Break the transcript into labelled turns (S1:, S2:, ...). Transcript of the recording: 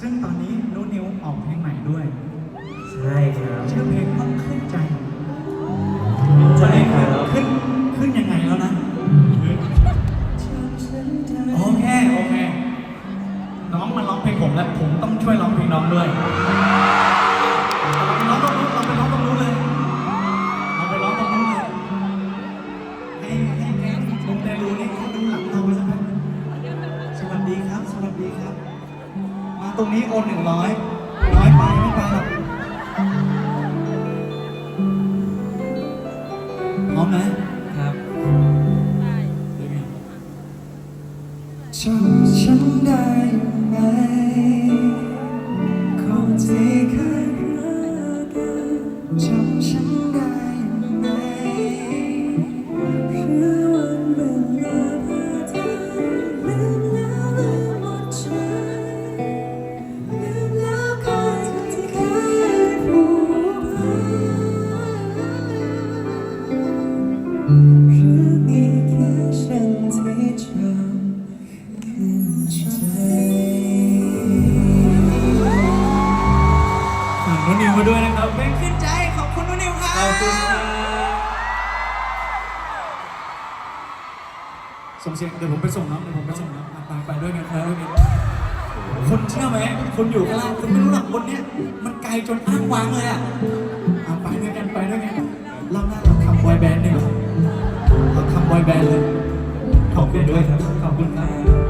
S1: ซึ่งตอนนี้นุนิวออกเพลงใหม่ด้วย
S2: ใช่ครับ
S1: ชื่อเพลงว่าขึ้นใจ
S2: ใช่ครับ
S1: ขึ้นขึ้นยังไงแล้วนะ โอเค โอเค น้องมาร้องเพลงผมแล้ว ผมต้องช่วยร้องเพลงน้องด้วยเราไปร้องตรงนู้นเราไปร้องตรงนู้นเลยเราไปร้องตรงนู้นเลย ให้ให้แกลุงแดรูนี่เขาดูหลังเราไปสักพักสวัสดีครับ สวัสดีครับมา ตรงนี้โอนหนึ่งร้อยร้อยไปไม่ไปหรอกพร้อมไหม
S2: ครับ
S1: จำฉันได้ไหมคนที่เคยรักกันจำ วมาด้วยนะครับเพลงขึ้นใจขอบคุณน้องนิวครับ
S2: ขอบคุณครับ
S1: ส่งเสียงเดี๋ยวผมไปส่งน้องเดี๋ยวผมไปส่งน้องอะไปไปด้วยกันไปด้วยกันคุณเชื่อไหมคุณอยู่ข้างล่างคุณไม่รู้หรอกบนเนี้ยมันไกลจนอ้างว้างเลยอะเอาไปด้วยกันไปด้วยกันรอบหน้าเราทำบอยแบนด์ดีกว่าเราทำบอยแบนด์เลย
S2: ขอบคุณด้วยครับขอบคุณครับ